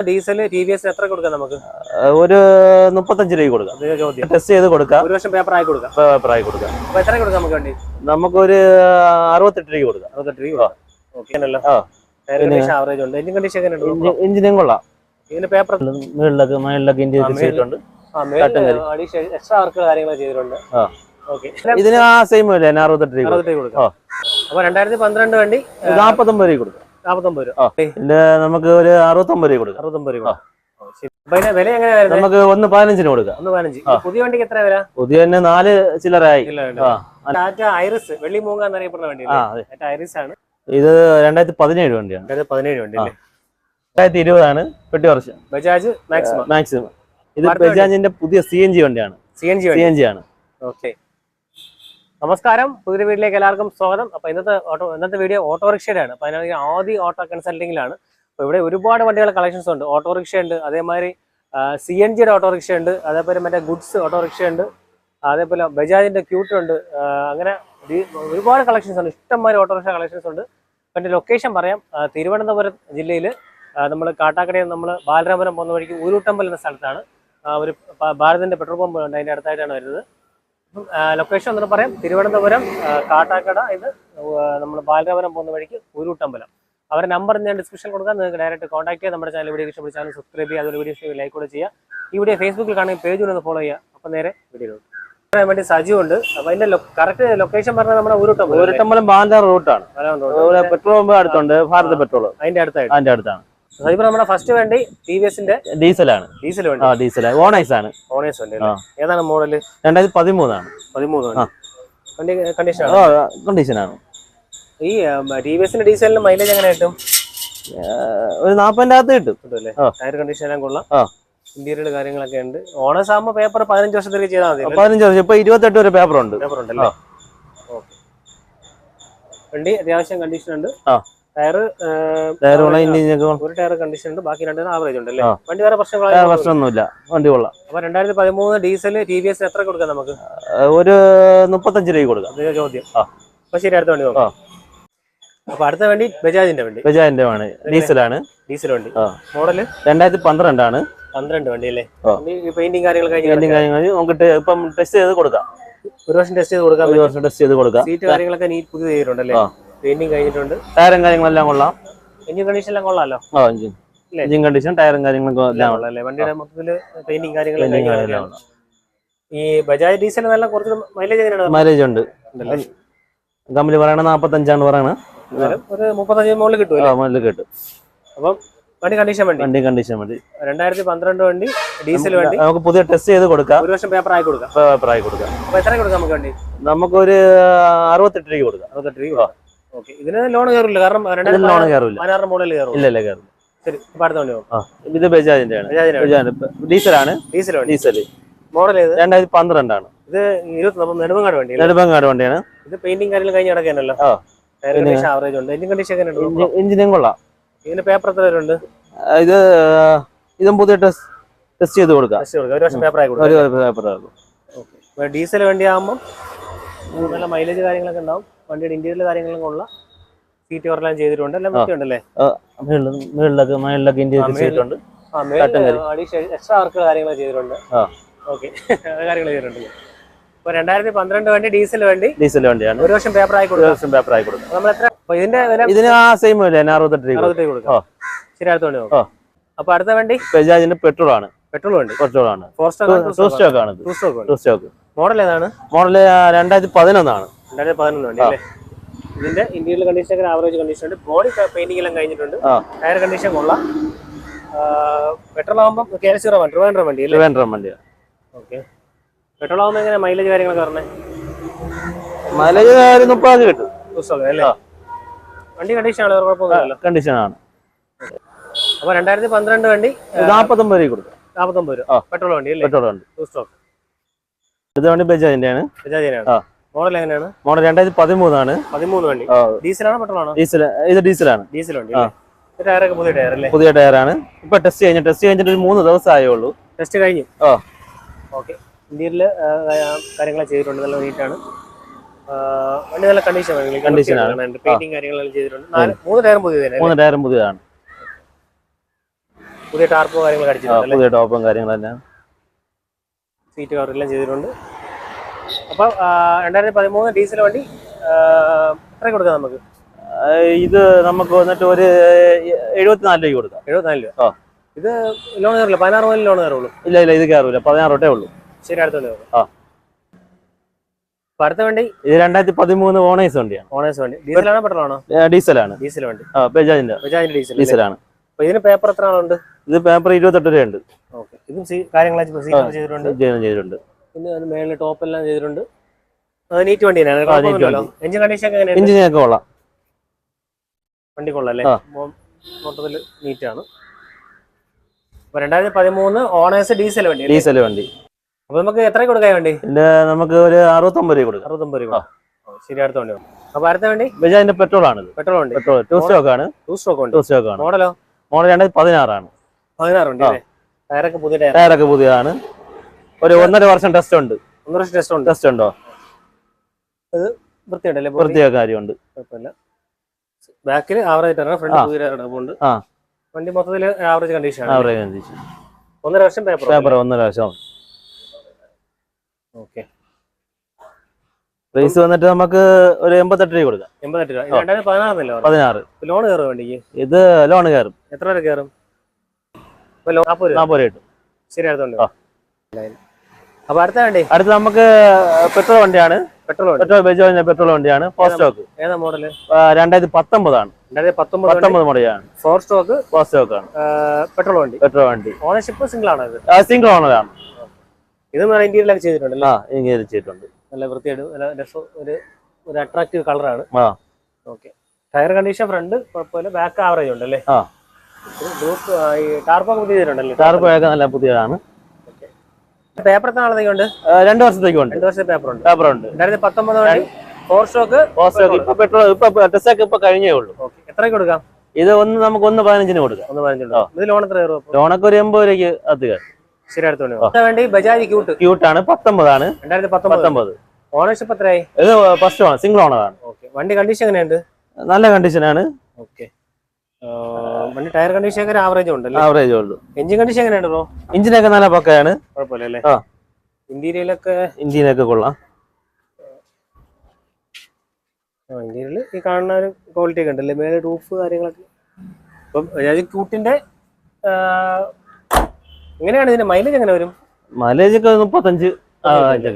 Diesel T V S എത്ര കൊടുക്കാം നമുക്ക്? ഒരു മുപ്പത്തഞ്ച് രൂപ കൊടുക്കാം. ചോദ്യം. ടെസ്റ്റ് ചെയ്ത് കൊടുക്കാം. ഒരു വർഷം പേപ്പർ ആയി കൊടുക്കാം. പേപ്പർ ആയി കൊടുക്കാം. അപ്പൊ എത്ര കൊടുക്കാം നമുക്ക് വണ്ടി? നമുക്കൊരു അറുപത്തെട്ട് രൂപ കൊടുക്കാം. അറുപത്തെട്ട് രൂപ ആവറേജ് ഉണ്ട്. എഞ്ചിൻ കണ്ടീഷൻ എങ്ങനെ ഉണ്ട് ഇഞ്ചി- ഇഞ്ചിനും കൊള്ളാം. ഇതിന് പേപ്പർ മുകളിലൊക്കെ മുകളിലൊക്കെ ഇന്ത്യ. ചെയ്തിട്ടുണ്ട്. എക്സ്ട്രാ വർക്ക് കാര്യങ്ങൾ ചെയ്തിട്ടുണ്ട്. ഇതിന് ആ സെയിം അറുപത്തെട്ട് രൂപ കൊടുക്കാം. അപ്പൊ രണ്ടായിരത്തി പന്ത്രണ്ട് വണ്ടി നാപ്പത്തൊമ്പത് രൂപ കൊടുക്കാം. നാപ്പത്തൊമ്പത് രൂപ. പിന്നെ നമുക്ക് ഒരു അറുപത്തൊമ്പത് രൂപ കൊടുക്കാം. അറുപത്തൊമ്പത് രൂപ. വില എങ്ങനെയായിരുന്നു നമുക്ക് ഒന്ന് പതിനഞ്ചിന് കൊടുക്കാം. ഒന്ന് പതിനഞ്ച്. പുതിയ വണ്ടിക്ക് എത്ര വില? പുതിയ തന്നെ നാല് ചില്ലറായി. ടാറ്റ ഐറിസ് വെള്ളി മൂങ്ങ എന്നറിയപ്പെടുന്ന വണ്ടി ടാറ്റ ഐറിസ് ആണ്. ഇത് രണ്ടായിരത്തി പതിനേഴ് വണ്ടിയാണ്. രണ്ടായിരത്തി പതിനേഴ് വണ്ടി രണ്ടായിരത്തി ഇരുപതാണ് പെട്ടി വർഷം ബജാജ് മാക്സിമം. മാക്സിമം. ഇത് ബജാജിന്റെ പുതിയ സി എൻ ജി വണ്ടിയാണ്. C N G C N G ആണ്. ഓക്കെ. നമസ്കാരം. പുതിയ വീട്ടിലേക്ക് എല്ലാവർക്കും സ്വാഗതം. അപ്പൊ ഇന്നത്തെ ഓട്ടോ ഇന്നത്തെ വീഡിയോ ഓട്ടോറിക്ഷയുടെ ആണ് അപ്പൊ അതിനാണെങ്കിൽ ആദ്യ ഓട്ടോ കൺസൾട്ടിങ്ങിലാണ്. അപ്പൊ ഇവിടെ ഒരുപാട് വണ്ടികളുടെ കളക്ഷൻസ് ഉണ്ട്. ഓട്ടോറിക്ഷ ഉണ്ട് അതേമാതിരി സി എൻ ജിയുടെ ഓട്ടോറിക്ഷ ഉണ്ട് അതേപോലെ മറ്റേ ഗുഡ്സ് ഓട്ടോറിക്ഷ ഉണ്ട് അതേപോലെ ബജാജിന്റെ ക്യൂട്ട് ഉണ്ട് അങ്ങനെ ഒരുപാട് കളക്ഷൻസ് ഉണ്ട്. ഇഷ്ടംമാതിരി ഓട്ടോറിക്ഷ കളക്ഷൻസ് ഉണ്ട്. എന്റെ ലൊക്കേഷൻ പറയാം. തിരുവനന്തപുരം ജില്ലയിൽ നമ്മൾ കാട്ടാക്കടയിൽ നമ്മൾ ബാലരാമപുരം പോകുന്ന വഴിക്ക് ഊരൂട്ടമ്പൽ എന്ന സ്ഥലത്താണ്. ഒരു ഭാരതിന്റെ പെട്രോൾ പമ്പ് ഉണ്ട്. അതിന്റെ അടുത്തായിട്ടാണ് വരുന്നത്. ലൊക്കേഷൻ ഒന്നും പറയാം. തിരുവനന്തപുരം കാട്ടാക്കട ഇത് നമ്മൾ ബാലരാമപുരം പോകുന്ന വഴിക്ക് ഉരുട്ടമ്പലം. അവരുടെ നമ്പർ ഞാൻ ഡിസ്ക്രിപ്ഷൻ കൊടുക്കാം. നിങ്ങൾക്ക് ഡയറക്റ്റ് കോൺടാക്ട് ചെയ്യാം. നമ്മുടെ ചാനൽ വീഡിയോ ഇഷ്ടപ്പെട്ട ചാനൽ സബ്സ്ക്രൈബ് ചെയ്യുക. അതുപോലെ വീഡിയോ ലൈക്ക് കൂടെ ചെയ്യുക. ഈ വീഡിയോ ഫേസ്ബുക്കിൽ കാണുന്ന പേജ് ഒന്ന് ഫോളോ ചെയ്യുക. അപ്പം നേരെ വീഡിയോ പറയാൻ വേണ്ടി സജീവുണ്ട് അപ്പൊ അതിന്റെ കറക്റ്റ് ലൊക്കേഷൻ പറഞ്ഞാൽ നമ്മുടെ ഉരുട്ടമ്പലം ഊരുട്ടമ്പലം ഒരട്ടമ്പലം റൂട്ടാണ് പെട്രോൾ പമ്പ് അടുത്തുണ്ട്. ഭാരത് പെട്രോൾ അതിന്റെ അടുത്തായിട്ട്. അതിന്റെ അടുത്താണ്. ഇപ്പൊ നമ്മുടെ ഫസ്റ്റ് വണ്ടി ടി വി എസിന്റെ ഡീസലാണ്. ഡീസൽ ആ ഡീസലാണ് ഓണൈസ് ആണ് ഓണേഴ്സ് വണ്ടി? ഏതാണ് മോഡൽ രണ്ടായിരത്തി പതിമൂന്നാണ്. പതിമൂന്ന് ആ. വണ്ടി വണ്ടി കണ്ടീഷൻ ആ കണ്ടീഷൻ ആണ്. ഈ ടി വി എസിന്റെ ഡീസലിന് മൈലേജ് എങ്ങനെ കിട്ടും? ഒരു നാപ്പതിന്റെ അകത്ത് കിട്ടും ആ. ടയർ കണ്ടീഷൻ എല്ലാം കൊള്ളാം. ആ. ഇന്റീരിയർ കാര്യങ്ങളൊക്കെ ഉണ്ട്. ഓണേഴ്സ് ആകുമ്പോൾ പേപ്പർ പതിനഞ്ച് വർഷത്തേക്ക് ചെയ്താൽ മതി? പതിനഞ്ച് വർഷം. ഇപ്പൊ ഇരുപത്തെട്ട് വരെ പേപ്പർ ഉണ്ട്. പേപ്പർ ഉണ്ടല്ലോ ഓക്കെ വണ്ടി അത്യാവശ്യം കണ്ടീഷൻ ഉണ്ട്. ടയർ ഒരു ടയർ കണ്ടീഷൻ ഉണ്ട്. ബാക്കി രണ്ടിനും ആവറേജ് ഉണ്ട് അല്ലേ? വണ്ടി വേറെ പ്രശ്നമൊന്നുമില്ല. വണ്ടി കൊള്ളാം. അപ്പൊ രണ്ടായിരത്തി പതിമൂന്ന് ഡീസൽ ടി വി എസ് എത്ര കൊടുക്കാം നമുക്ക്? ഒരു മുപ്പത്തഞ്ച് രൂപ കൊടുക്കാം. ചോദ്യം. അപ്പൊ ശരി അടുത്ത വണ്ടി നോക്കാം. അപ്പൊ അടുത്ത വണ്ടി ബജാജിന്റെ വണ്ടി. ബജാജിന്റെ ആണ് ഡീസലാണ്. ഡീസൽ വണ്ടി. മോഡൽ? രണ്ടായിരത്തി പന്ത്രണ്ടാണ് പന്ത്രണ്ട് വണ്ടി അല്ലേ? ആ. പെയിന്റിങ് കാര്യങ്ങൾ പെയിന്റിംഗ് കാര്യങ്ങൾ നമുക്ക് ഇപ്പം ടെസ്റ്റ് ചെയ്ത് കൊടുക്കാം. ഒരു വർഷം ടെസ്റ്റ് ചെയ്ത് കൊടുക്കാം ഒരു വർഷം ടെസ്റ്റ് ചെയ്ത് കൊടുക്കാം. സീറ്റ് കാര്യങ്ങളൊക്കെ നീറ്റ് പുതിയ ചെയ്തിട്ടുണ്ടല്ലേ. പെയിന്റിങ് കഴിഞ്ഞിട്ടുണ്ട്. ടയറും കാര്യങ്ങളെല്ലാം കൊള്ളാം. എഞ്ചിൻ കണ്ടീഷൻ എല്ലാം കൊള്ളാലോ? ആ എഞ്ചിൻ എഞ്ചിൻ കണ്ടീഷൻ ടയറും കാര്യങ്ങളും എല്ലാം കൊള്ളാം വണ്ടിയുടെ മൊത്തത്തിൽ പെയിന്റിങ് കാര്യങ്ങളും ഈ ബജാജ് ഡീസൽ നല്ല കുറച്ച് മൈലേജ് എങ്ങനെയാണ് മൈലേജ് ഉണ്ട്? കമ്പനി പറയണ നാപ്പത്തഞ്ചാണ് പറയണ ഒരു മുപ്പത്തഞ്ച് മുകളിൽ കിട്ടും ആ മൈലേജ് കിട്ടും. അപ്പം വണ്ടി കണ്ടീഷൻ വണ്ടി? വണ്ടി കണ്ടീഷൻ വണ്ടി. രണ്ടായിരത്തി പന്ത്രണ്ട് വണ്ടി ഡീസൽ വണ്ടി. നമുക്ക് പുതിയ ടെസ്റ്റ് ചെയ്ത് കൊടുക്കാം. ഒരു വർഷം പേപ്പർ ആയി കൊടുക്കാം. പേപ്പർ ആയി കൊടുക്കാം. അപ്പൊ എത്ര കൊടുക്കാം നമുക്ക് വണ്ടി? നമുക്കൊരു അറുപത്തെട്ട് രൂപ കൊടുക്കാം. അറുപത്തെട്ട് രൂപ ഇതിന് ലോൺ കയറില്ല. കാരണം ലോൺ കയറില്ല. പതിനാറ് മോഡൽ കയറും ഇല്ല ഇല്ല കയറില്ല. ശരി അടുത്ത വണ്ടി ഇത് ബജാജിന്റെ ആണ്. ഡീസലാണ്. ഡീസൽ ഡീസൽ മോഡൽ ഏത്? രണ്ടായിരത്തി പന്ത്രണ്ടാണ്. ഇത് ഇരുപത്തി നെടുമങ്ങാട് വണ്ടി? നെടുമ്പങ്ങാട് വണ്ടിയാണ്. ഇത് പെയിന്റിംഗ് കാര്യങ്ങൾ കഴിഞ്ഞ് കിടക്കാനല്ലോ ആവറേജ് ഉണ്ട്. എഞ്ചിൻ കണ്ടീഷൻ ഉണ്ട്? എഞ്ചിനും കൊള്ളാം. ഇതിന്റെ പേപ്പർ എത്ര ആ, ഇത് ഇതും പുതിയ ടെസ്റ്റ് ചെയ്ത് കൊടുക്കാം. ഒരു വർഷം പേപ്പർ ആയി കൊടുക്കാം. ഒരു പേപ്പർ ഡീസൽ വണ്ടി ആകുമ്പോൾ നല്ല മൈലേജ് കാര്യങ്ങളൊക്കെ ഉണ്ടാവും. വണ്ടിയുടെ ഇന്റീരിയൽ കാര്യങ്ങളും ഉള്ള സീറ്റ് കവറെല്ലാം ചെയ്തിട്ടുണ്ട്. എല്ലാം വൃത്തിയുണ്ടല്ലേ മുകളിലൊക്കെ മുകളിലൊക്കെ ഇന്റീരിയർ. ചെയ്തിട്ടുണ്ട്. എക്സ്ട്രാ വർക്ക് കാര്യങ്ങൾ ചെയ്തിട്ടുണ്ട്. ഓക്കെ കാര്യങ്ങൾ ചെയ്തിട്ടുണ്ട്. ഇപ്പൊ രണ്ടായിരത്തി പന്ത്രണ്ട് വണ്ടി ഡീസൽ വണ്ടി. ഡീസൽ വണ്ടിയാണ്. ഒരു വർഷം പേപ്പർ ആയി വർഷം പേപ്പർ ആയി കൊടുക്കാം. നമ്മൾ എത്ര അപ്പൊ ഇതിന്റെ ഇതിന് ആ സെയിം ഇല്ല ഞാൻ അറുപത്തെട്ട് രൂപ കൊടുക്കാം. ശരി അടുത്ത വണ്ടി. അപ്പൊ അടുത്ത വണ്ടി? ബജാജിന്റെ പെട്രോൾ ആണ്. പെട്രോൾ വണ്ടി. പെട്രോൾ ആണ്. ടൂ സ്റ്റോക്ക് ആണ്. ടൂ സ്റ്റോക്ക് മോഡൽ ഏതാണ്? മോഡൽ രണ്ടായിരത്തി പതിനൊന്നാണ് രണ്ടായിരത്തി പതിനൊന്ന് വണ്ടി അല്ലേ? ഇതിന്റെ ഇന്റീരിയർ കണ്ടീഷൻ ഒക്കെ ആവറേജ് കണ്ടീഷൻ ഉണ്ട്. ബോഡി പെയിന്റിംഗ് എല്ലാം കഴിഞ്ഞിട്ടുണ്ട്. ടയർ കണ്ടീഷൻ കൊള്ളാം. പെട്രോൾ ആകുമ്പോൾ കെ എൽ സീറോ വണ്ടി ട്രിവാൻഡ്രം വണ്ടി ട്രിവാൻഡ്രം വണ്ടിയാണ് ഓക്കെ പെട്രോൾ ആകുമ്പോൾ എങ്ങനെ മൈലേജ് കാര്യങ്ങളൊക്കെ പറഞ്ഞേ മൈലേജ് മുപ്പത് കിട്ടും. വണ്ടി കണ്ടീഷൻ ആണ്? വേറെ കുഴപ്പമൊന്നുമില്ലല്ലോ. കണ്ടീഷൻ ആണ്. അപ്പൊ രണ്ടായിരത്തി പന്ത്രണ്ട് വണ്ടി നാപ്പത്തൊമ്പത് രൂപ കൊടുക്കും. നാപ്പത്തൊമ്പത് രൂപ. പെട്രോൾ വണ്ടി പെട്രോൾ ഉണ്ട് ടൂ സ്റ്റോക്ക് ഇത് വണ്ടി ബജാജിന്റെ ആണ് ബജാജിനാണ് ആ. മോഡൽ എങ്ങനെയാണ്? മോഡൽ രണ്ടായിരത്തി പതിമൂന്നാണ് പതിമൂന്ന് വണ്ടി. ഡീസലാണോ പെട്രോൾ ആണോ ഡീസൽ ഇത് ഡീസലാണ്. ഡീസൽ വണ്ടി. ടയറൊക്കെ പുതിയ ടയർ അല്ലേ? പുതിയ ടയറാണ് ഇപ്പൊ ടെസ്റ്റ് കഴിഞ്ഞു. ടെസ്റ്റ് കഴിഞ്ഞിട്ട് ഒരു മൂന്ന് ദിവസം ആയേ ഉള്ളൂ ടെസ്റ്റ് കഴിഞ്ഞു? ആ. ഓക്കെ ഇന്ത്യയിൽ കാര്യങ്ങൾ ചെയ്തിട്ടുണ്ട്. നല്ല നീറ്റാണ് വണ്ടി നല്ല കണ്ടീഷൻ കണ്ടീഷനാണ് ആണ്. പെയിന്റിങ് കാര്യങ്ങളെല്ലാം ചെയ്തിട്ടുണ്ട്. നാല് മൂന്ന് ടയറും പുതിയ മൂന്ന് ടയറും പുതിയതാണ്. പുതിയ ടാർപ്പോ കാര്യങ്ങളൊക്കെ അടിച്ചിട്ടുണ്ട് പുതിയ ടോപ്പും കാര്യങ്ങളെല്ലാം സീറ്റ് കവറെല്ലാം ചെയ്തിട്ടുണ്ട്. അപ്പം രണ്ടായിരത്തി പതിമൂന്ന് ഡീസൽ വണ്ടി എത്ര കൊടുക്കാം നമുക്ക്? ഇത് നമുക്ക് വന്നിട്ട് ഒരു എഴുപത്തിനാല് രൂപ കൊടുക്കാം. എഴുപത്തിനാല് രൂപ. ആ. ഇത് ലോൺ കയറില്ല പതിനാറ് മുതൽ ലോൺ കയറുള്ളൂ? ഇല്ല ഇല്ല ഇത് കയറൂല. പതിനാറ് തൊട്ടേ ഉള്ളൂ. ശരി അടുത്ത വണ്ടി ആ. അടുത്ത വണ്ടി? ഇത് രണ്ടായിരത്തി പതിമൂന്ന് ഓണേഴ്സ് വണ്ടിയാണ്. ഓണേഴ്സ് വണ്ടി. ഡീസലാണോ പെട്രോളാണോ? ഡീസലാണ്. ഡീസൽ വണ്ടി. ആ ബജാജിന്റെ. ബജാജിന്റെ ഡീസൽ ഡീസലാണ്. അപ്പൊ ഇതിന് പേപ്പർ എത്ര ആളുണ്ട് ഇത് പേപ്പർ ഇരുപത്തെട്ട് രൂപയുണ്ട്. ഓക്കെ. ഇതും കാര്യങ്ങളായിട്ട് ചെയ്തിട്ടുണ്ട്? ചെയ്ത് ചെയ്തിട്ടുണ്ട്. പിന്നെ അതിന് മേളിൽ ടോപ്പ് എല്ലാം ചെയ്തിട്ടുണ്ട്. അത് നീറ്റ് വണ്ടി. എഞ്ചിൻ കണ്ടീഷൻ ഒക്കെ കൊള്ളാം. വണ്ടി കൊള്ളാം അല്ലേ? മൊത്തത്തിൽ നീറ്റ് ആണ്. രണ്ടായിരത്തി പതിമൂന്ന് ഓണേഴ്സ് ഡീസൽ വണ്ടി ഡീസൽ വണ്ടി. അപ്പൊ നമുക്ക് എത്ര കൊടുക്കാൻ വേണ്ടി? നമുക്ക് ഒരു അറുപത്തൊമ്പത് രൂപ കൊടുക്കാം. അറുപത്തൊമ്പത് രൂപ. ശരി അടുത്ത വണ്ടി വേണം. അപ്പൊ അടുത്ത വണ്ടി? ബജാജിന്റെ പെട്രോൾ ആണ് പെട്രോൾ വണ്ടി. പെട്രോൾ ടൂ സ്റ്റോക്ക് ആണ്. ടൂ സ്റ്റോക്ക് വണ്ടി. ടൂ സ്റ്റോക്ക് ആണ്. മോഡലോ മോഡൽ രണ്ടായിരത്തി പതിനാറാണ് പതിനാറ് വണ്ടി അല്ലേ? ടയറൊക്കെ പുതിയ ടയറൊക്കെ പുതിയതാണ്. ഒരു ഒന്നര വർഷം ടെസ്റ്റ് ഉണ്ട്. ഒന്നര വർഷം ടെസ്റ്റ് ഉണ്ട്. ടെസ്റ്റ് ഉണ്ടോ? വൃത്തിയുണ്ടല്ലേ പ്രത്യേക കാര്യമുണ്ട്. കുഴപ്പമില്ല. ബാക്കിൽ ആവറേജ് ആണ്. ഫ്രണ്ട് ആ. വണ്ടി മൊത്തത്തിൽ ആവറേജ് കണ്ടീഷൻ ആണ്. ആവറേജ് ഒന്നര വർഷം പേപ്പർ പേപ്പർ ഒന്നര വർഷം. ഓക്കെ പ്രൈസ് വന്നിട്ട് നമുക്ക് ഒരു എൺപത്തെട്ട് രൂപ കൊടുക്കാം. എൺപത്തെട്ട് രൂപ. രണ്ടായിരത്തി പതിനാറിനല്ലോ പതിനാറ്. ലോൺ കയറും വണ്ടിക്ക്? ഇത് ലോൺ കയറും. എത്ര വരെ കയറും? നാൽപ്പത് രൂപ. കിട്ടും. ശരി അടുത്തോണ്ട്. അപ്പൊ അടുത്ത വണ്ടി. അടുത്ത് നമുക്ക് പെട്രോൾ വണ്ടിയാണ്. പെട്രോൾ പെട്രോൾ ബജാജിന്റെ പെട്രോൾ വണ്ടിയാണ്. ഫോർ സ്റ്റോക്ക് ഏതാ മോഡൽ രണ്ടായിരത്തി പത്തൊമ്പതാണ്. രണ്ടായിരത്തി പത്തൊമ്പത് പത്തൊമ്പത് മോഡലാണ് ഫോർ സ്റ്റോക്ക് ഫോർ സ്റ്റോക്ക് ആണ്. പെട്രോൾ വണ്ടി. പെട്രോൾ വണ്ടി. ഓണർഷിപ്പ് സിംഗിൾ ആണ് സിംഗിൾ ഓണറാണ് ഇത് ഇന്റീരിയലൊക്കെ ചെയ്തിട്ടുണ്ട് ആ ഇങ്ങനെ ചെയ്തിട്ടുണ്ട്. നല്ല വൃത്തിയായിട്ട് നല്ല രസം ഒരു ഒരു അട്രാക്റ്റീവ് കളറാണ് ഓക്കെ ടയർ കണ്ടീഷൻ ഫ്രണ്ട് കുഴപ്പമില്ല. Back average. ഗ്രൂപ്പ് ഈ ടാർപ്പൊക്കെ പുതിയ ചെയ്തിട്ടുണ്ടല്ലേ ടാർപ്പൊക്കെ നല്ല പുതിയതാണ്. പേപ്പർ എത്ര നാളത്തേക്ക് രണ്ട് വർഷത്തെ പേപ്പർ ഉണ്ട്. പേപ്പർ ഉണ്ട്. രണ്ടായിരത്തി പത്തൊമ്പത് വണ്ടി ഫോർ സ്റ്റോക്ക് ഫോർ സ്റ്റോക്ക് ഇപ്പൊ പെട്രോൾ ഇപ്പൊ ടെസ്റ്റൊക്കെ ഇപ്പൊ കഴിഞ്ഞേ ഉള്ളൂ. എത്രയ്ക്ക് കൊടുക്കാം? ഇത് ഒന്ന് നമുക്ക് ഒന്ന് പതിനഞ്ചിന് കൊടുക്കാം. ഒന്ന് ഇത് ലോൺ എത്ര കയറും ലോണൊക്കെ ഒരു എൺപത് രൂപയ്ക്ക് അത് കയറും ശരി അടുത്തോണ്ട് വേണ്ടി ബജാജ് ക്യൂട്ട് ക്യൂട്ടാണ് പത്തൊമ്പതാണ്. രണ്ടായിരത്തി പത്തൊമ്പത്. പത്തൊമ്പത്. ഓണർഷിപ്പ് എത്രയായി? ഇത് ഫസ്റ്റ് ഓണർ സിംഗിൾ ഓണറാണ് ആണ്. വണ്ടി കണ്ടീഷൻ എങ്ങനെയുണ്ട്? നല്ല കണ്ടീഷനാണ് ഓക്കെ വണ്ടി ടയർ കണ്ടീഷൻ ഒക്കെ ആവറേജ് ഉണ്ടല്ലേ? ആവറേജ് ഉള്ളൂ. എഞ്ചിൻ കണ്ടീഷൻ ബ്രോ എഞ്ചിനൊക്കെ നല്ല പക്കയാണ്. കുഴപ്പമില്ല അല്ലേ ആ. ഇന്റീരിയലൊക്കെ എഞ്ചിനൊക്കെ കൊള്ളാം. ഇന്ത്യയിൽ ഈ കാണുന്ന ഒരു ക്വാളിറ്റി ഒക്കെ ഉണ്ടല്ലേ? മേലെ റൂഫ് കാര്യങ്ങളൊക്കെ? അപ്പം അതായത് ക്യൂട്ടിന്റെ എങ്ങനെയാണ് ഇതിന്റെ മൈലേജ് എങ്ങനെ വരും? മൈലേജ് ഒക്കെ മുപ്പത്തഞ്ച് ആ,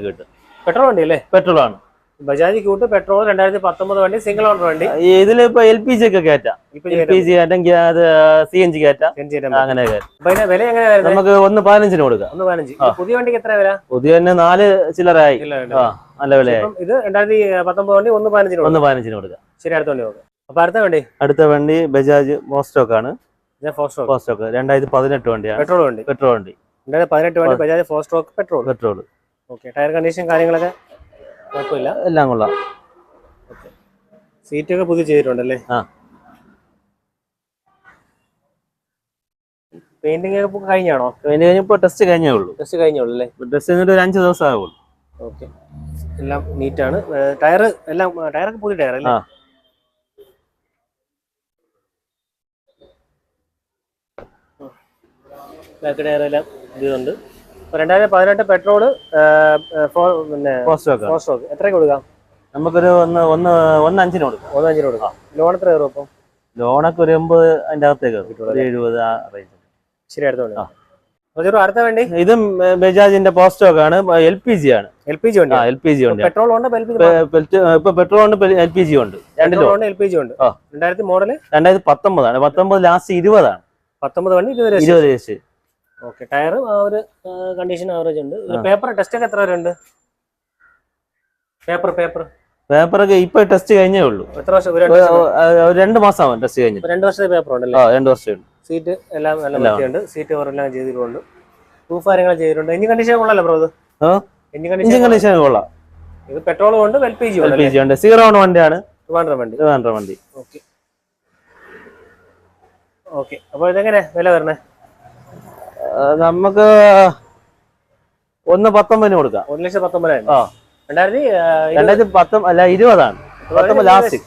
കിട്ടും. പെട്രോൾ വണ്ടി അല്ലേ പെട്രോൾ ആണ്. ബജാജ് ക്യൂട്ട് പെട്രോൾ രണ്ടായിരത്തി പത്തൊമ്പത് വണ്ടി സിംഗിൾ ഓണർ വണ്ടി. ഇതിൽ ഇപ്പൊ എൽ പി ജി ഒക്കെ കയറ്റാം. എൽ പി ജി അത് സി എൻ ജി കയറ്റാം. അങ്ങനെ കയറ്റാം. വില എങ്ങനെ വരുന്നത്? നമുക്ക് ഒന്ന് പതിനഞ്ചിന് കൊടുക്കാം. ഒന്ന് പതിനഞ്ച്. പുതിയ വണ്ടിക്ക് എത്ര വില? പുതിയ തന്നെ നാല് ചില്ലറായി. നല്ല വിലയായി. ഇത് രണ്ടായിരത്തി പത്തൊമ്പത് വണ്ടി ഒന്ന് പതിനഞ്ചിന് ഒന്ന്. പതിനഞ്ചിന് കൊടുക്കാം. ശരി അടുത്ത വണ്ടി നോക്കാം. അപ്പൊ അടുത്ത വണ്ടി? അടുത്ത വണ്ടി ബജാജ് മോസ്റ്റോക്ക് ആണ്. ഫോസ്റ്റോക്ക് രണ്ടായിരത്തി പതിനെട്ട് വണ്ടിയാണ്. പെട്രോൾ വണ്ടി. പെട്രോൾ വണ്ടി. രണ്ടായിരത്തി പതിനെട്ട് വണ്ടി Bajaj four stroke petrol. Petrol okay tyre condition കാര്യങ്ങളൊക്കെ? കുഴപ്പമില്ല. എല്ലാം കൊള്ളാം. സീറ്റ് ഒക്കെ പുതിയ ചെയ്തിട്ടുണ്ടല്ലേ? ആ. പെയിന്റിംഗ് ഒക്കെ കഴിഞ്ഞാണോ? പെയിന്റ് കഴിഞ്ഞപ്പോ ടെസ്റ്റ് കഴിഞ്ഞേ ഉള്ളൂ. ടെസ്റ്റ് കഴിഞ്ഞുള്ളൂ അല്ലേ ടെസ്റ്റ് കഴിഞ്ഞിട്ട് ഒരു അഞ്ച് ദിവസം ആവുള്ളൂ. ഓക്കെ. എല്ലാം നീറ്റാണ്. ടയർ എല്ലാം ടയറൊക്കെ പുതിയ ടയർ അല്ലേ. ബാക്ക് ടയർ എല്ലാം ഇതുണ്ട്. രണ്ടായിരത്തി പതിനെട്ട് പെട്രോൾ പിന്നെ എത്രയ്ക്ക് കൊടുക്കാം? നമുക്കൊരു ഒന്ന് ഒന്ന് ഒന്ന് അഞ്ചിന് കൊടുക്കാം. ഒന്ന് അഞ്ചിന് കൊടുക്കാം. ലോൺ എത്ര കയറും അപ്പം? ലോണൊക്കെ ഒരു എൺപത് അതിന്റെ അകത്തേക്ക്. എഴുപത് ആ റേഞ്ച് ശരി അടുത്ത വണ്ടി. ആ. അപ്പൊ അടുത്ത വേണ്ടി? ഇതും ബജാജിന്റെ പോസ്റ്റോക്ക് ആണ്. എൽ പി ജി ആണ് എൽ പി ജി ഉണ്ട് എൽ പി ജി ഉണ്ട് പെട്രോൾ ഉണ്ട് ഇപ്പൊ പെട്രോൾ ഉണ്ട് എൽ പി ജി ഉണ്ട്. രണ്ടിലും എൽ പി ജി ഉണ്ട്. രണ്ടായിരത്തി മോഡൽ? രണ്ടായിരത്തി പത്തൊമ്പതാണ്. പത്തൊമ്പത് ലാസ്റ്റ് ഇരുപതാണ്. പത്തൊമ്പത് വണ്ടി ഇരുപത് ഇരുപത് ഓക്കെ. ടയറും ആ ഒരു കണ്ടീഷൻ ആവറേജ് ഉണ്ട്. പേപ്പർ ടെസ്റ്റ് ഒക്കെ എത്ര വരെ ഉണ്ട്? പേപ്പർ പേപ്പർ പേപ്പറൊക്കെ ഇപ്പൊ ടെസ്റ്റ് കഴിഞ്ഞേ ഉള്ളൂ. എത്ര വർഷം? രണ്ട് മാസം ടെസ്റ്റ് കഴിഞ്ഞു രണ്ട് വർഷത്തെ പേപ്പർ ഉണ്ടല്ലേ? രണ്ട് വർഷം ഉണ്ട് സീറ്റ് എല്ലാം നല്ല എല്ലാം. സീറ്റ് എല്ലാം ചെയ്തിട്ടുണ്ട്. പ്രൂഫ് കാര്യങ്ങൾ ചെയ്തിട്ടുണ്ട്. എഞ്ചിൻ കണ്ടീഷൻ കൊള്ളാലോ ബ്രോ ഇത്? എഞ്ചിൻ കണ്ടീഷൻ കൊള്ളാം. ഇത് പെട്രോൾ കൊണ്ട് എൽ പി ജി എൽ ഉണ്ട് പി ജി ഉണ്ട് സീറോ ഓൺ വണ്ടിയാണ് ട്രിവാൻഡ്രം വണ്ടി. ട്രിവാൻഡ്രം വണ്ടി. ഓക്കെ ഓക്കെ അപ്പോൾ ഇതെങ്ങനെ വില വരണേ? നമുക്ക് ഒന്ന് പത്തൊമ്പതിന് കൊടുക്കാം. ഒരു ലക്ഷം പത്തൊമ്പതിനായിരം. ആ. രണ്ടായിരത്തി പത്തൊമ്പത് അല്ല ഇരുപതാണ്. പത്തൊമ്പത് ലാസ്റ്റ്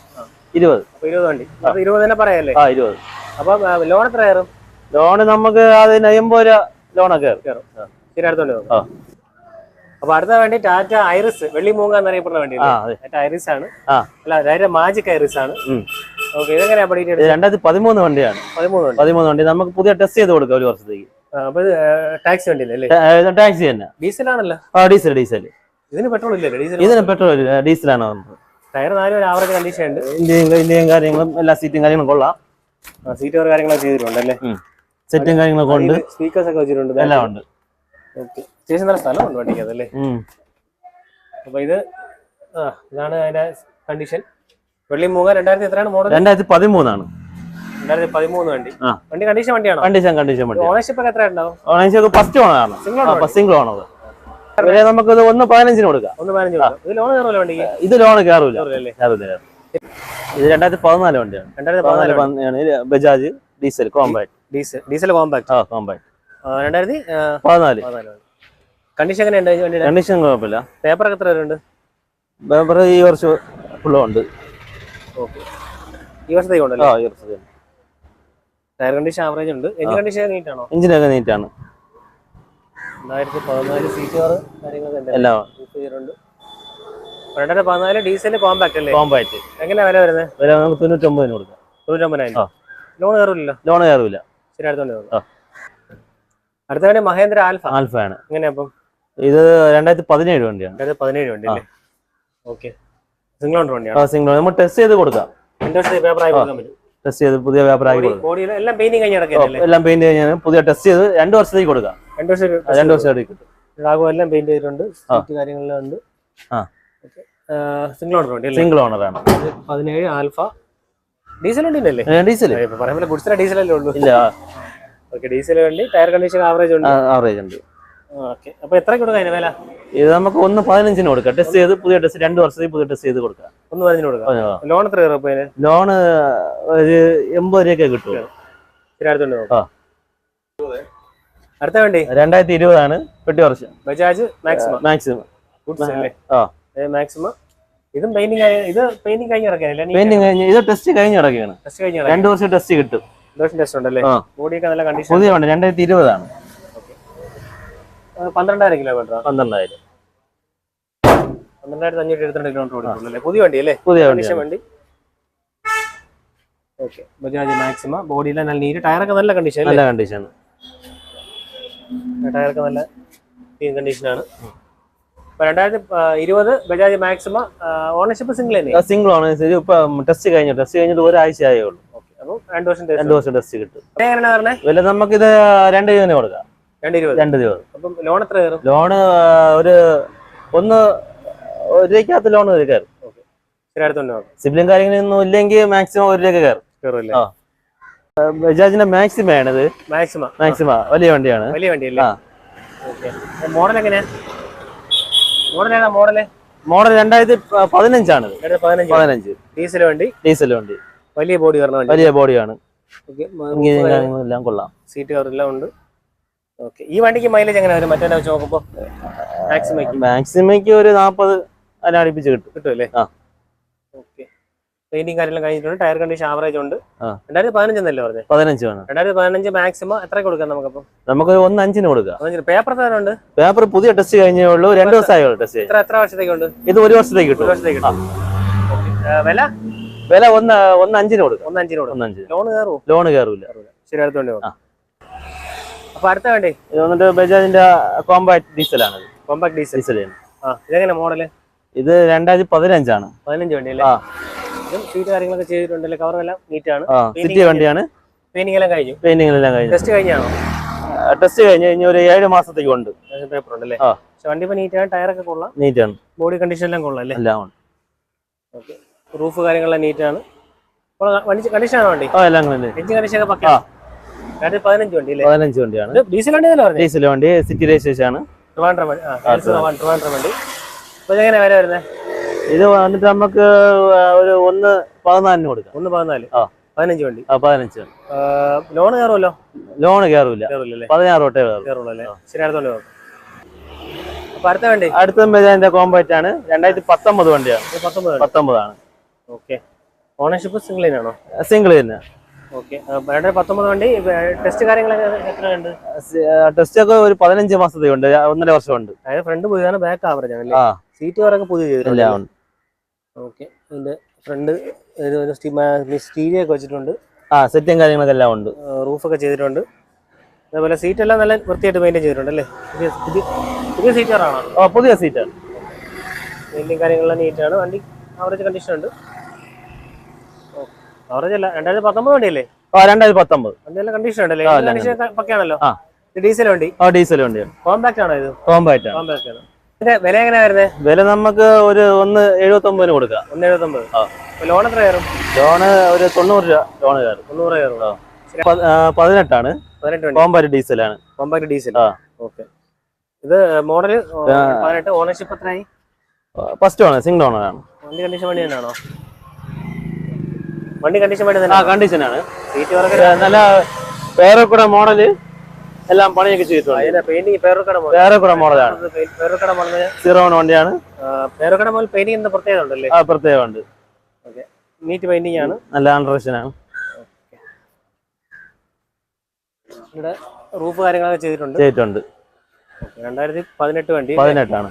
ഇരുപത്. ഇരുപത് വണ്ടി. അപ്പൊ ഇരുപത് തന്നെ പറയാല്ലേ? ആ ഇരുപത്. അപ്പം ലോൺ എത്ര കയറും? ലോണ് നമുക്ക് അതിന് എൺപത് രൂപ ലോണൊക്കെ കയറും. ശരി അടുത്തോണ്ട് പോകും ആ. അപ്പൊ അടുത്ത വേണ്ടി ടാറ്റ ഐറിസ് വെള്ളി മൂങ്ങ എന്നറിയപ്പെടുന്ന വണ്ടി അതെ. ടാറ്റ ഐറിസ് ആണ്. അല്ല ടാറ്റ മാജിക് ഐറിസ് ആണ്. ഓക്കെ ഇതെങ്ങനെയാ രണ്ടായിരത്തി പതിമൂന്ന് വണ്ടിയാണ്. പതിമൂന്ന് വണ്ടി. പതിമൂന്ന് വണ്ടി. നമുക്ക് പുതിയ ടെസ്റ്റ് ചെയ്ത് കൊടുക്കാം ഒരു വർഷത്തേക്ക്. ടാക്സി വണ്ടി അല്ലേ? ടാക്സി തന്നെ. ഡീസൽ ആണല്ലോ ആ ഡീസൽ ഡീസൽ ഇതിന് പെട്രോൾ ഇല്ലല്ലോ ഡീസൽ ഇതിന് പെട്രോൾ ഡീസലാണ് നമുക്ക് ടയർ നാലും ഒരു ആവറേജ് കണ്ടീഷൻ ഉണ്ട്. ഇന്ത്യയും ഇന്ത്യയും കാര്യങ്ങളും എല്ലാ സീറ്റും കാര്യങ്ങളും കൊള്ളാം. സീറ്റ് കവർ കാര്യങ്ങളൊക്കെ ചെയ്തിട്ടുണ്ട് അല്ലേ സെറ്റും കാര്യങ്ങളൊക്കെ ഉണ്ട്. സ്പീക്കേഴ്സ് ഒക്കെ വെച്ചിട്ടുണ്ട്. എല്ലാം ഉണ്ട്. ഓക്കെ. ചേച്ചി നല്ല സ്ഥലമുണ്ട് വണ്ടിക്ക് അതല്ലേ അപ്പൊ ഇത് ആ ഇതാണ് അതിന്റെ കണ്ടീഷൻ വെള്ളി മൂങ്ങ രണ്ടായിരത്തി എത്രയാണ് മോഡൽ രണ്ടായിരത്തി പതിമൂന്നാണ്. രണ്ടായിരത്തി പതിമൂന്ന് വണ്ടി. വണ്ടി കണ്ടീഷൻ വണ്ടിയാണോ? കണ്ടീഷൻ കണ്ടീഷൻ വണ്ടി. ഓണർഷിപ്പ് ഒക്കെ എത്ര ഉണ്ടാവും? ഓണേഴ്സ് ഫസ്റ്റ് ഓണാണ് Single owner സിംഗിൾ ഓണത് ഇവരെ നമുക്കിത് ഒന്ന് പതിനഞ്ചിന് കൊടുക്കാം. ഒന്ന് പതിനഞ്ച് കൊടുക്കാം. ഇത് ലോൺ വണ്ടിക്ക്? ഇത് ലോൺ. ഇത് രണ്ടായിരത്തി പതിനാല് വണ്ടിയാണ്. രണ്ടായിരത്തി പതിനാല് Bajaj diesel compact diesel diesel compact ആ കോമ്പാക്ട് രണ്ടായിരത്തി ആ, പതിനാല്. പതിനാല് കണ്ടീഷൻ എങ്ങനെയുണ്ട് കുഴപ്പമില്ല. പേപ്പർ ഒക്കെ എത്ര വരുന്നുണ്ട് പേപ്പർ ഈ വർഷം ഫുള്ളുണ്ട് ഓക്കെ ഈ വർഷത്തേക്ക് ആ ഈ വർഷത്തിൽ ടയർ കണ്ടീഷൻ ആവറേജ് ഉണ്ട്. എഞ്ചിൻ കണ്ടീഷൻ നീറ്റ് ആണോ? എഞ്ചിനൊക്കെ നീറ്റാണ് രണ്ടായിരത്തി പതിനാല് സീറ്റ് കവർ കാര്യങ്ങളൊക്കെ എല്ലാം. ഉണ്ട്. രണ്ടായിരത്തി പതിനാല് ഡീസൽ കോമ്പാക്ട് അല്ലേ? കോമ്പാക്ട് എങ്ങനെയാ വില വരുന്നത്? വില നമുക്ക് തൊണ്ണൂറ്റൊമ്പതിന് കൊടുക്കാം. തൊണ്ണൂറ്റൊമ്പതിനായിരം. ലോൺ കയറില്ലല്ലോ ലോൺ കയറില്ല ശരി അടുത്തോണ്ട്. അടുത്ത വണ്ടി മഹേന്ദ്ര ആൽഫ. ആൽഫ ആണ്. എങ്ങനെയാ അപ്പം? ഇത് രണ്ടായിരത്തി പതിനേഴ് വണ്ടിയാണ്. രണ്ടായിരത്തി പതിനേഴ് വണ്ടി അല്ലേ? ഓക്കെ സിംഗിൾ ഓണർ വണ്ടിയാണ്? സിംഗിൾ നമ്മൾ ടെസ്റ്റ് ചെയ്ത് കൊടുക്കാം. പേപ്പർ ആയി കൊടുക്കാൻ പറ്റും. ടെസ്റ്റ് ചെയ്ത് പുതിയ ബോഡിയിൽ എല്ലാം പെയിന്റ് കഴിഞ്ഞാൽ പുതിയ ടെസ്റ്റ് ചെയ്ത് രണ്ട് വർഷത്തേക്ക് കൊടുക്കാം. രണ്ട് വർഷം രണ്ട് വർഷത്തേക്ക് കിട്ടും. രാഘവ എല്ലാം പെയിന്റ് ചെയ്തിട്ടുണ്ട് കാര്യങ്ങളെല്ലാം ഉണ്ട്. ആ. സിംഗിൾ ഓണർ വണ്ടി സിംഗിൾ ഓണറാണ് ഇത് പതിനേഴ് ആൽഫ. ഡീസൽ വണ്ടി അല്ലേ ഡീസൽ പറയുമ്പോൾ ഗുഡ്സിലെ ഡീസൽ അല്ലേ ഉള്ളൂ. ഇല്ല. ഓക്കെ ഡീസൽ വേണ്ടി ടയർ കണ്ടീഷൻ ആവറേജ് ഉണ്ട്. ആവറേജ് ഉണ്ട്. ഓക്കെ അപ്പൊ എത്ര കൊടുക്കാം അതിന് വില? ഇത് നമുക്ക് ഒന്ന് പതിനഞ്ചിന് കൊടുക്കാം. ടെസ്റ്റ് ചെയ്ത് പുതിയ ടെസ്റ്റ് രണ്ട് വർഷത്തിൽ പുതിയ ടെസ്റ്റ് ചെയ്ത് കൊടുക്കാം. ഒന്ന് പതിനഞ്ചിന് കൊടുക്കാം. ലോൺ എത്ര അതിന്? ലോണ് ഒരു എൺപത് രൂപയൊക്കെ കിട്ടും. അടുത്ത വണ്ടി? രണ്ടായിരത്തി ഇരുപതാണ് പെട്ടി വർഷം ബജാജ് മാക്സിമം. Maxima Maxima. ഇതും പെയിന്റിങ് ഇത് പെയിന്റിങ് കഴിഞ്ഞ് ഇറക്കാനല്ലേ പെയിന്റിങ് കഴിഞ്ഞ് ഇത് ടെസ്റ്റ് കഴിഞ്ഞ് ഇറക്കുകയാണ് ടെസ്റ്റ് കഴിഞ്ഞ് രണ്ട് വർഷം ടെസ്റ്റ് കിട്ടും. ടെസ്റ്റ് ഉണ്ടല്ലേ. ബോഡിയൊക്കെ നല്ല കണ്ടീഷൻ പുതിയ രണ്ടായിരത്തി ഇരുപതാണ്. പന്ത്രണ്ടായിരം കിലോമീറ്റർ പന്ത്രണ്ടായിരം. പന്ത്രണ്ടായിരത്തി അഞ്ഞൂറ്റി എഴുപത്തിരണ്ട് കിലോമീറ്റർ ഓടിക്കുള്ളൂ അല്ലേ? പുതിയ വണ്ടി അല്ലേ? പുതിയ വണ്ടി ഓക്കെ ബജാജ് മാക്സിമ. ബോഡിയിലെ നല്ല നീര്. ടയറൊക്കെ നല്ല കണ്ടീഷൻ നല്ല കണ്ടീഷൻ ടയറൊക്കെ നല്ല ക്ലീൻ കണ്ടീഷനാണ് രണ്ടായിരത്തി ഇരുപത് ബജാജ് മാക്സിമ ഓണർഷിപ്പ് സിംഗിൾ തന്നെ സിംഗിൾ ആണ് ശരി ഇപ്പൊ ടെസ്റ്റ് കഴിഞ്ഞു. ടെസ്റ്റ് കഴിഞ്ഞിട്ട് ഒരാഴ്ച ആയേ ഉള്ളൂ ഓക്കെ അപ്പോൾ രണ്ട് വർഷം ടെസ്റ്റ് കിട്ടും. വില നമുക്കിത് രണ്ട് ദിവസം കൊടുക്കാം. രണ്ട് ഇരുപത്. രണ്ട് ദിവസം അപ്പം ലോൺ എത്ര കയറും? ലോണ് ഒരു ഒന്ന് ഒരു രൂപയ്ക്കകത്ത് ലോൺ കയറും. അടുത്തോണ്ട് നോക്കാം സിബിലും കാര്യങ്ങളൊന്നും ഇല്ലെങ്കിൽ മാക്സിമം ഒരു രൂപ കയറും. ബജാജിന്റെ മാക്സിമം ആണിത് മാക്സിമ മാക്സിമം വലിയ വണ്ടിയാണ്. വലിയ വണ്ടിയല്ലേ? മോഡൽ എങ്ങനെയാ? മോഡൽ മോഡൽ മോഡൽ രണ്ടായിരത്തി പതിനഞ്ചാണ് പതിനഞ്ച്. ഡീസൽ വണ്ടി? ഡീസൽ വണ്ടി. വലിയ ബോഡി വരണം വലിയ ബോഡിയാണ് എല്ലാം കൊള്ളാം. സീറ്റ് കവർ എല്ലാം ഉണ്ട്. ഓക്കെ ഈ വണ്ടിക്ക് മൈലേജ് എങ്ങനെ വരും മറ്റേ വെച്ച് നോക്കുമ്പോ മാക്സിമം മാക്സിമയ്ക്ക് ഒരു നാൽപ്പത് കിട്ടും കിട്ടും. അല്ലേ ആ. ഓക്കെ. പെയിന്റിങ് കാര്യമെല്ലാം കഴിഞ്ഞിട്ടുണ്ട്. ടയർ കണ്ടീഷൻ ആവറേജ് ഉണ്ട്. രണ്ടായിരത്തി പതിനഞ്ച് എന്നല്ലേ പറഞ്ഞത് പതിനഞ്ച് വേണം. രണ്ടായിരത്തി പതിനഞ്ച് മാക്സിമം എത്ര കൊടുക്കാം നമുക്കപ്പം? നമുക്ക് ഒന്ന് അഞ്ചിന് കൊടുക്കാം. പേപ്പർ തരുന്നുണ്ട് ഉണ്ട്? പേപ്പർ പുതിയ ടെസ്റ്റ് കഴിഞ്ഞേ ഉള്ളൂ. രണ്ട് ദിവസമായേ ഉള്ളൂ ടെസ്റ്റ് എത്ര എത്ര വർഷത്തേക്കുണ്ട്? ഇത് ഒരു വർഷത്തേക്ക് ഒരു കിട്ടും. വർഷത്തേക്ക് വില? വില ഒന്ന് ഒന്ന് അഞ്ചിന് കൊടുക്കും. ഒന്ന് അഞ്ചിന് കൊടുക്കും. അഞ്ച് ലോൺ കയറുമോ ലോൺ കയറൂല. ശരി അടുത്തോണ്ട് അപ്പൊ അടുത്ത വേണ്ടേ? ഇത് വന്നിട്ട് ബജാജിന്റെ കോമ്പാക്ട് ഡീസലാണ്. Compact diesel. ഡീസൽ ആ ഇതെങ്ങനെ മോഡൽ? ഇത് രണ്ടായിരത്തി പതിനഞ്ചാണ്. പതിനഞ്ച് വണ്ടി അല്ലേ? സീറ്റ് കാര്യങ്ങളൊക്കെ ചെയ്തിട്ടുണ്ടല്ലോ? കവറും എല്ലാം നീറ്റ് ആണ്. സിറ്റി വണ്ടിയാണ്. പെയിന്റിംഗ് എല്ലാം കഴിഞ്ഞു. പെയിന്റിംഗ് എല്ലാം കഴിഞ്ഞു. ടെസ്റ്റ് കഴിഞ്ഞാണോ? ടെസ്റ്റ് കഴിഞ്ഞ് കഴിഞ്ഞ ഒരു ഏഴ് മാസത്തേക്ക് ഉണ്ട്. പേപ്പർ ഉണ്ട് അല്ലേ വണ്ടി ഇപ്പൊ നീറ്റ് ആണ് ടയറൊക്കെ കൊള്ളാം. നീറ്റാണ് ബോഡി കണ്ടീഷൻ എല്ലാം കൊള്ളാം അല്ലേ? എല്ലാം ഉണ്ട്. ഓക്കെ റൂഫ് കാര്യങ്ങളെല്ലാം നീറ്റ് ആണ്. വണ്ടി കണ്ടീഷൻ ആണോ വണ്ടി? എല്ലാം എഞ്ചിൻ കണ്ടീഷൻ ഒക്കെ പക്ക. പതിനഞ്ച് വണ്ടി അല്ലേ? പതിനഞ്ച് വണ്ടിയാണ്. ഡീസൽ വണ്ടി ഡീസൽ വണ്ടി സിറ്റി രജിസ്ട്രേഷൻ ആണ്. ട്രിവാൻഡ്രം വണ്ടി ട്രിവാൻഡ്രം വണ്ടി. ഇതെങ്ങനെ വില വരുന്നത് ഇത് വന്നിട്ട് നമുക്ക് ഒരു ഒന്ന് പതിനാലിന് കൊടുക്കാം. ഒന്ന് പതിനാല്. ആ. പതിനഞ്ച് വണ്ടി. ആ പതിനഞ്ച് ലോൺ കയറുമല്ലോ? ലോൺ കയറൂല. പതിനാറ് തൊട്ടേ കയറും. കയറുള്ളൂ അടുത്ത വണ്ടി? അടുത്ത ബജാജിന്റെ കോമ്പാക്റ്റ് ആണ്. രണ്ടായിരത്തി പത്തൊമ്പത് വണ്ടിയാണ് പത്തൊമ്പതാണ്. ഓക്കെ. ഓണർഷിപ്പ് സിംഗിൾ ആണോ? സിംഗിൾ തന്നെ ഓക്കെ. രണ്ടായിരത്തി പത്തൊമ്പത് വണ്ടി ടെസ്റ്റ് കാര്യങ്ങളൊക്കെ എത്ര ടെസ്റ്റ് ഒക്കെ ഒരു പതിനഞ്ച് മാസത്തേക്കുണ്ട് ഒന്നര വർഷമുണ്ട് അതായത് ഫ്രണ്ട് പോയതാണ് ബാക്ക് ആവറേജ് ആണ് ആ. സീറ്റ് കവറൊക്കെ പുതിയ ചെയ്തിട്ടുണ്ട്. ഓക്കെ. ഇതിന്റെ ഫ്രണ്ട് സ്റ്റീരിയ ഒക്കെ വെച്ചിട്ടുണ്ട്. ആ സെറ്റും കാര്യങ്ങളൊക്കെ എല്ലാം ഉണ്ട്. റൂഫൊക്കെ ചെയ്തിട്ടുണ്ട്. അതേപോലെ സീറ്റ് എല്ലാം നല്ല വൃത്തിയായിട്ട് മെയിന്റെയിൻ ചെയ്തിട്ടുണ്ട് അല്ലേ? പുതിയ സീറ്റ് കവറാണോ ഓ പുതിയ സീറ്റാണ് പെയിന്റും കാര്യങ്ങളെല്ലാം നീറ്റാണ് വണ്ടി ആവറേജ് കണ്ടീഷൻ ഉണ്ട്. ആവറേജ് അല്ല രണ്ടായിരത്തി പത്തൊമ്പത് വണ്ടിയല്ലേ? ആ രണ്ടായിരത്തി പത്തൊമ്പത്. കണ്ടീഷൻ ഉണ്ടല്ലേ? പക്കയാണല്ലോ. ഡീസൽ വണ്ടി? ആ ഡീസൽ വണ്ടിയാണ്. കോമ്പാക്ട് ആണോ ഇത്? കോമ്പാക്റ്റ് ആണ്. കോമ്പാക്ട് ആണ്. വില എങ്ങനെ വരുന്നത് വില നമുക്ക് ഒരു ഒന്ന് എഴുപത്തി ഒമ്പതിന് കൊടുക്കാം. ഒന്ന് എഴുപത്തൊമ്പത്. ആ. ലോൺ എത്ര കയറും? ലോണ് ഒരു തൊണ്ണൂറ് രൂപ ലോൺ കയറും. തൊണ്ണൂറ് കയറും. പതിനെട്ടാണ്. കോമ്പാക്റ്റ് ഡീസലാണ്. Compact diesel. ആ. ഓക്കെ. ഇത് മോഡൽ. പതിനെട്ട് ഓണർഷിപ്പ് എത്രയായി? ഫസ്റ്റ് ആണ് സിംഗിൾ ഓണറാണ് വണ്ടി കണ്ടീഷൻ വണ്ടി തന്നെയാണോ? വണ്ടി കണ്ടീഷൻ വണ്ടി തന്നെ കണ്ടീഷൻ ആണ്. സീറ്റ് വർക്ക് നല്ല വേറെ കൂടെ മോഡൽ. എല്ലാം പണിയൊക്കെ ചെയ്തിട്ടുണ്ട്. പേരുക്കട മോഡലാണ്. സീറോ വൺ വണ്ടിയാണ്. പേരുക്കട മോഡൽ പെയിന്റിംഗ് എന്താ പ്രത്യേകത ഉണ്ടല്ലേ ആ പ്രത്യേകമുണ്ട് നീറ്റ് പെയിന്റിംഗ് ആണ്. നല്ല ആൻഡ്രഷനാണ് ഇവിടെ റൂഫ് കാര്യങ്ങളൊക്കെ ചെയ്തിട്ടുണ്ട്. ചെയ്തിട്ടുണ്ട്. രണ്ടായിരത്തി പതിനെട്ട് വണ്ടി. പതിനെട്ടാണ്.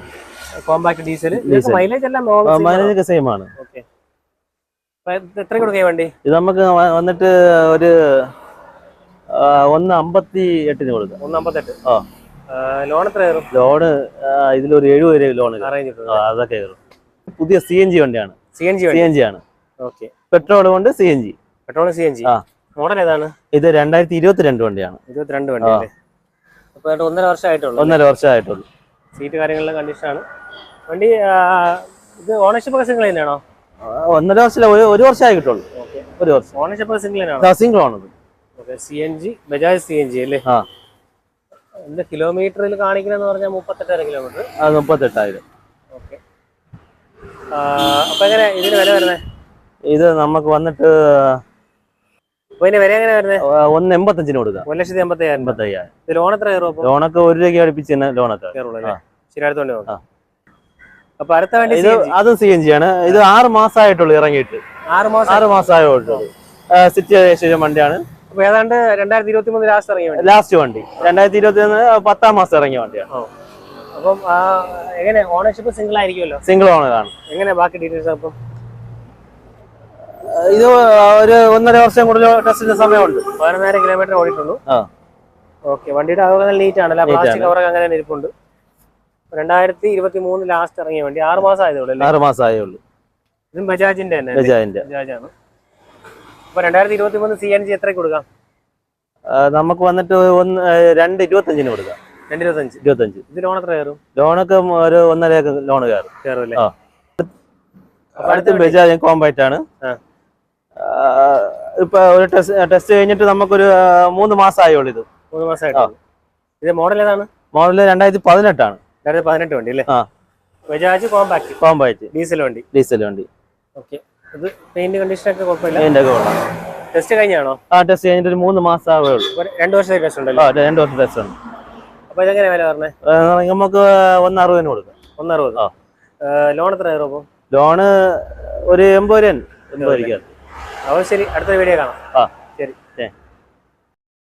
കോമ്പാക്ട് ഡീസൽ മൈലേജ് എല്ലാം മൈലേജൊക്കെ സെയിം ആണ്. ഓക്കെ. എത്ര കൊടുക്കുക വണ്ടി? ഇത് നമുക്ക് വന്നിട്ട് ഒരു ഒന്ന് അമ്പത്തി എട്ടിന് കൊടുക്കാം. ഒന്ന് അമ്പത്തെട്ട്. ആ. ലോൺ എത്ര കയറും? ലോണ് ഇതിലൊരു എഴുപത് രൂപ ലോൺ. അതൊക്കെ കയറും. പുതിയ സി എൻ ജി വണ്ടിയാണ്. C N G C N G ആണ്. ഓക്കെ. പെട്രോൾ കൊണ്ട് C N G petrol C N G ആ. മോഡൽ ഏതാണ്? ഇത് രണ്ടായിരത്തി ഇരുപത്തിരണ്ട് വണ്ടിയാണ്. ഇരുപത്തിരണ്ട് വണ്ടി ഒന്നര വർഷം ആയിട്ടുള്ളൂ ഒന്നര വർഷമായിട്ടുള്ളൂ. സീറ്റ് കാര്യങ്ങളിലെ കണ്ടീഷനാണ്. വണ്ടി ഇത് ഓണർഷിപ്പ് ഒക്കെ സിംഗിൾ തന്നെയാണോ? ഒന്നര വർഷം ഒരു വർഷമായിട്ടുള്ളൂ വർഷമായി കിട്ടുള്ളൂ ഒരു വർഷം. ഓണർഷിപ്പ് സിംഗിൾ തന്നെയാണോ? സിംഗിൾ ആണത് C N G Bajaj C N G അല്ലേ? ആ. എന്റെ കിലോമീറ്ററിൽ കാണിക്കണമെന്ന് പറഞ്ഞാൽ മുപ്പത്തെട്ടായിരം കിലോമീറ്റർ മുപ്പത്തെട്ടായിരം. ഓക്കെ. അപ്പൊ എങ്ങനെ ഇതിന് വില വരുന്നത് ഇത് നമുക്ക് വന്നിട്ട് ഇതിന്റെ വില എങ്ങനെ വരുന്നത് ഒന്ന് എൺപത്തഞ്ചിന് കൊടുക്കാം. ഒരു ലക്ഷത്തി എൺപത്തയ്യായിരം ഇത് ലോൺ എത്ര കയറും അപ്പൊ ലോണൊക്കെ ഒരു രൂപയ്ക്ക് അടുപ്പിച്ച് തന്നെ ലോണൊക്കെ കയറുള്ളൂ. ശരി അടുത്ത വണ്ടി നോക്കാം ആ. അപ്പൊ അടുത്ത വണ്ടി ഇത് CNG. അതും സി എൻ ജി ആണ്. ഇത് ആറ് മാസമായിട്ടുള്ളൂ ഇറങ്ങിയിട്ട്. ആറ് മാസം. ആറ് മാസമായിട്ടുള്ളൂ സിറ്റി രജിസ്ട്രേഷൻ വണ്ടിയാണ്. അപ്പൊ ഏതാണ്ട് രണ്ടായിരത്തി ഇരുപത്തി മൂന്ന് ലാസ്റ്റ് ഇറങ്ങിയ വണ്ടി. ലാസ്റ്റ് വണ്ടി. രണ്ടായിരത്തി ഇരുപത്തി ഒന്ന് പത്താം മാസം ഇറങ്ങിയ വണ്ടിയാണ് അപ്പം എങ്ങനെ? ഓണർഷിപ്പ് സിംഗിൾ ആയിരിക്കുമല്ലോ സിംഗിൾ ഓണറാണ് എങ്ങനെ ബാക്കി ഡീറ്റെയിൽസ് അപ്പം ഇത് ഒരു ഒന്നര വർഷം കൂടുതൽ ടെസ്റ്റിന്റെ സമയമുണ്ട്. പതിനൊന്നായിരം കിലോമീറ്റർ ഓടിയിട്ടുള്ളൂ. ഓക്കെ വണ്ടിയുടെ അവർ നല്ല നീറ്റ് ആണല്ലോ പ്ലാസ്റ്റിക്. കവറൊക്കെ അങ്ങനെ ഇരിപ്പുണ്ട്. രണ്ടായിരത്തി ഇരുപത്തി മൂന്ന് ലാസ്റ്റ് ഇറങ്ങിയ വണ്ടി ആറ് മാസം ആയതുള്ളൂ അല്ലേ? ആറ് ആയേ ഉള്ളൂ. ഇതും ബജാജിന്റെ തന്നെ ബജാജിന്റെ. ബജാജാണ്. അപ്പൊ രണ്ടായിരത്തി ഇരുപത്തി മൂന്ന് സി എൻ ജി എത്രയ്ക്ക് കൊടുക്കാം? നമുക്ക് വന്നിട്ട് ഒന്ന് രണ്ട് രണ്ട് ഇരുപത്തഞ്ചിന് കൊടുക്കാം. രണ്ട് ഇരുപത്തഞ്ച്. ഇരുപത്തഞ്ച് ഇത് ലോൺ എത്ര കയറും? ലോണൊക്കെ ഒരു ഒന്നര ലോൺ കയറും. കയറും അല്ലേ അടുത്ത ബജാജ് കോമ്പാക്റ്റ് ആണ്. ഇപ്പൊ ഒരു ടെസ്റ്റ് ടെസ്റ്റ് കഴിഞ്ഞിട്ട് നമുക്കൊരു മൂന്ന് മാസമായുള്ളൂ ഇത്. മൂന്ന് മാസമായിട്ട് ഇത് മോഡൽ ഏതാണ്? മോഡൽ രണ്ടായിരത്തി പതിനെട്ടാണ് രണ്ടായിരത്തി പതിനെട്ട് വണ്ടി അല്ലേ. ബജാജ് കോമ്പാക്ട് കോമ്പാക്റ്റ് ഡീസൽ വണ്ടി. ഡീസൽ വണ്ടി. ഓക്കെ. ഇത് പെയിന്റ് കണ്ടീഷൻ ഒക്കെ കുഴപ്പമില്ല. അതിന്റെ ഒക്കെ കൊള്ളാം. ടെസ്റ്റ് കഴിഞ്ഞാണോ? ആ ടെസ്റ്റ് കഴിഞ്ഞിട്ട് ഒരു മൂന്ന് മാസം ആവേ ഉള്ളൂ. രണ്ട് ടെസ്റ്റ് ആ രണ്ട് വർഷത്തെ ടെസ്റ്റ് ഉണ്ട്. അപ്പൊ ഇതെങ്ങനെ വില നമുക്ക് കൊടുക്കാം. ഒന്നറുപത്. ആ. ലോൺ എത്ര കയറും അപ്പം ലോണ് ഒരു എൺപത് രൂപ എൺപത് രൂപ. അപ്പോൾ ശരി അടുത്ത വീഡിയോ കാണാം. ആ.